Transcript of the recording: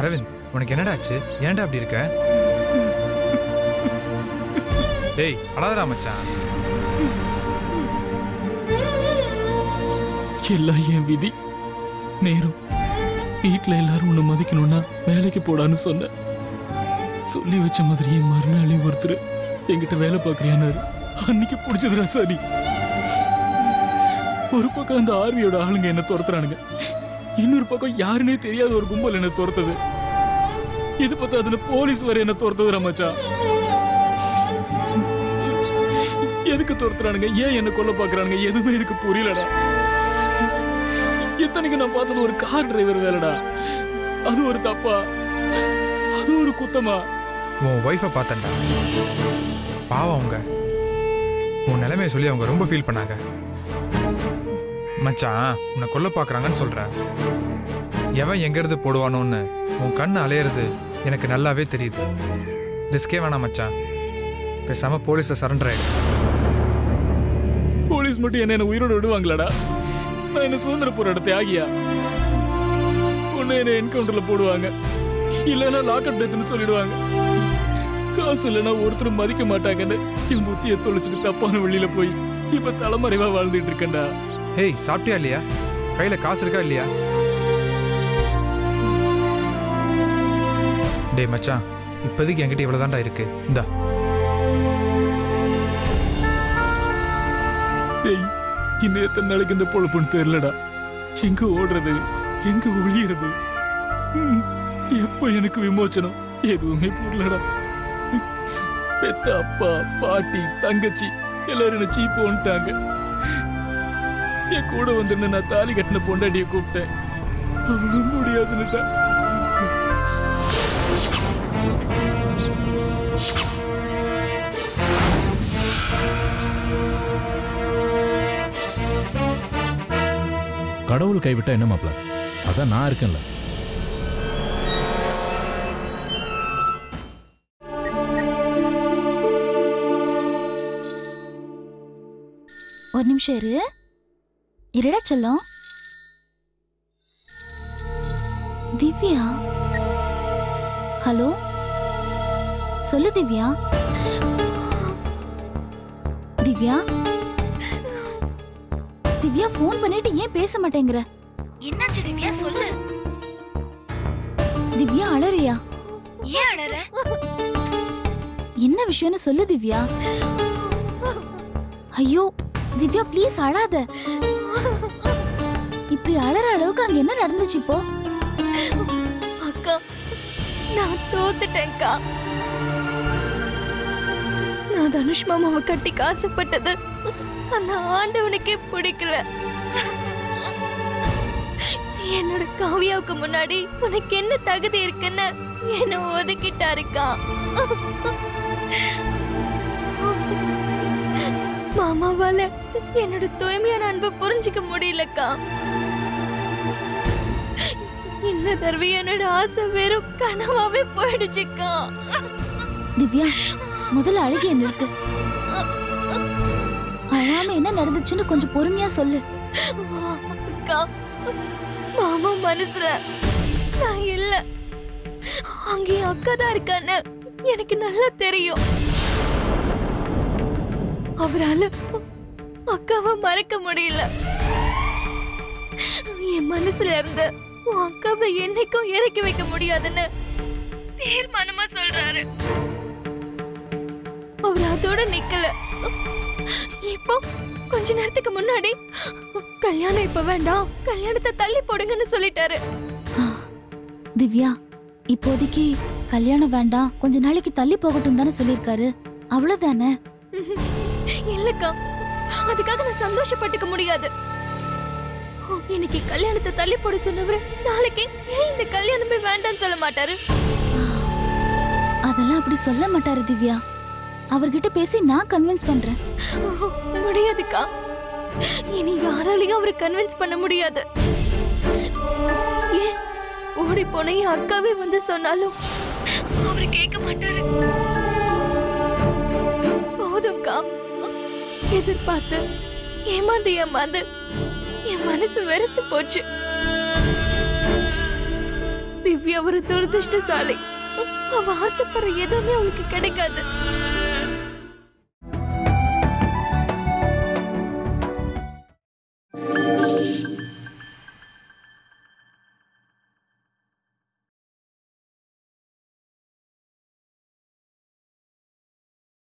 அரவிந்த் உனக்கு என்னடா ஆச்சு? ஏன்டா அப்படி இருக்க? டேய் அழாதடா மச்சான். எல்லாம் என் விதி. நேரம் வீட்டில் எல்லாரும் உன்னை மதிக்கணும்னா வேலைக்கு போடான்னு சொன்னேன். சொல்லி வச்ச மாதிரி என் மறுநாளே ஒருத்தர் என்கிட்ட வேலை பார்க்குறியானாரு அன்னைக்கு பிடிச்சதுடா சரி ஒரு பக்கம் அந்த ஆர்மியோட ஆளுங்க என்ன துரத்துறானுங்க. இன்னொரு பக்கம் யாருன்னே தெரியாத ஒரு கும்பல் என்ன துரத்துது. இது பார்த்தா அதுல போலீஸ் வரை என்ன துரத்துதுடா மச்சான். எதுக்கு துரத்துறானுங்க? ஏன் என்ன கொல்ல பாக்குறானுங்க? எதுவுமே எனக்கு புரியலடா. இத்தனைக்கு நான் பார்த்தது ஒரு கார் டிரைவர் வேலைடா. அது ஒரு தப்பா? அது ஒரு குத்தமா? உன் ஒய்ஃபை பார்த்தேன்டா. பாவம் அவங்க. உன் நிலைமையை சொல்லி அவங்க ரொம்ப ஃபீல் பண்ணாங்க. மச்சான் உன்னை கொல்ல பார்க்குறாங்கன்னு சொல்ற எவன் எங்கேருந்து போடுவானோன்னு உன் கண் அலையிறது. எனக்கு நல்லாவே தெரியுது. ரிஸ்கே வேணாம் மச்சான். பேசாம போலீஸை சரண்டர் ஆயிடு. போலீஸ் மட்டும் என்ன என்ன உயிரோட விடுவாங்களாடா? நான் என்ன சுதந்திர போராட்ட தியாகியா? உன்னை என்ன என்கவுண்டர்ல போடுவாங்க. இல்லைன்னா லாக்அப் டெத்னு சொல்லிடுவாங்க. காசு இல்லைன்னா ஒருத்தரும் மதிக்க மாட்டாங்கன்னு என் புத்தியை தொலைச்சிட்டு தப்பான வழியில போய் இப்ப தலைமறைவா வாழ்ந்துட்டு இருக்கேன்டா. ஹேய் சாப்பிட்டியா இல்லையா? கையில் காசு இருக்கா இல்லையா? டே மச்சான். இப்போதைக்கு என்கிட்ட இவ்வளோதான்டா இருக்கு. இந்தா. டேய் இன்னும் எத்தனை நாளைக்கு இந்த பொழப்புன்னு தெரியலடா. எங்க ஓடுறது? எங்க ஒழியறது எப்போ எனக்கு விமோச்சனம்? எதுவுமே புரியலடா. பெத்த அப்பா பாட்டி தங்கச்சி எல்லாரும் என்ன சீப்போன்ட்டாங்க என் கூட வந்து நான் தாலி கட்டின பொண்டாட்டியை கூப்பிட்டேன். அவளும் முடியாதுன்னுட்டா. கடவுள் கைவிட்டா என்ன மாப்ள அதான் நான் இருக்கேன்ல. ஒரு நிமிஷம் இரு. இருடா செல்லம். திவ்யா? ஹலோ? சொல்லு திவ்யா. திவ்யா? திவ்யா ஃபோன் பண்ணிட்டு ஏன் பேச மாட்டேங்கிற? என்னாச்சு திவ்யா சொல்லு. திவ்யா அழறியா? ஏன் அழற? என்ன விஷயம்னு சொல்லு திவ்யா. ஐயோ திவ்யா ப்ளீஸ் அழாத. இப்படி அழற அளவுக்கு அங்க என்ன நடந்துச்சு இப்போ? அக்கா நான் தோத்துட்டேன்க்கா. நான் தனுஷ் மாமாவை கட்டி காசுப்பட்டது. அந்த ஆண்டவனுக்கே பிடிக்கல. என்னோட காவியாவுக்கு முன்னாடி உனக்கு என்ன தகுதி இருக்குன்னு என்ன ஒதுக்கிட்டாருக்கா. மாமாவால என்னோட தூய்மையான அன்பை புரிஞ்சுக்க முடியலக்கா. இந்த தடவை என்னோட ஆசை வெறும் கனவாவே போயிடுச்சுக்கா. திவ்யா முதல்ல அழுகிய நிறுத்து அழாம என்ன நடந்துச்சுன்னு கொஞ்சம் பொறுமையா சொல்லு. அக்கா மாமா மனசுல நான் இல்ல. அங்கே என் அக்கா தான் இருக்கான்னு எனக்கு நல்லா தெரியும். அவரால அக்காவை மறக்க முடியல. என் மனசுல இருந்து உன் அக்காவை என்னைக்கும் இறக்கி வைக்க முடியாதுன்னு தீர்மானமா சொல்றாரு. அவர் அதோட நிக்கல. இப்போ கொஞ்ச நேரத்துக்கு முன்னாடி கல்யாணம் இப்ப வேண்டாம் கல்யாணத்தை தள்ளி போடுங்கன்னு சொல்லிட்டாரு. திவ்யா இப்போதைக்கு கல்யாணம் வேண்டாம் கொஞ்ச நாளைக்கு தள்ளி போகட்டும் தானே சொல்லியிருக்காரு. அவ்வளவுதானே? இல்லக்கா அதுக்காக நான் சந்தோஷப்பட்டுக்க முடியாது. இன்னைக்கு கல்யாணத்தை தள்ளி போட சொன்னவரு நாளைக்கு ஏன் இந்த கல்யாணமே வேண்டாம்னு சொல்ல மாட்டாரு? அதெல்லாம் அப்படி சொல்ல மாட்டாரு திவ்யா. அவர்கிட்ட பேசி நான் கன்வின்ஸ் பண்றேன். முடியாதுக்கா. இனி யாராலையும் அவரை கன்வின்ஸ் பண்ண முடியாது. ஏன்? ஓடி போன என் அக்காவே வந்து சொன்னாலும் அவரு கேட்க மாட்டாரு. போதும்க்கா. எதிர்பார்த்து ஏமாந்து ஏமாந்து என் மனசு வெறுத்து போச்சு. திவ்யா ஒரு துரதிருஷ்டசாலை. அவ ஆசைப்படுற எதுவுமே அவளுக்கு கிடைக்காது.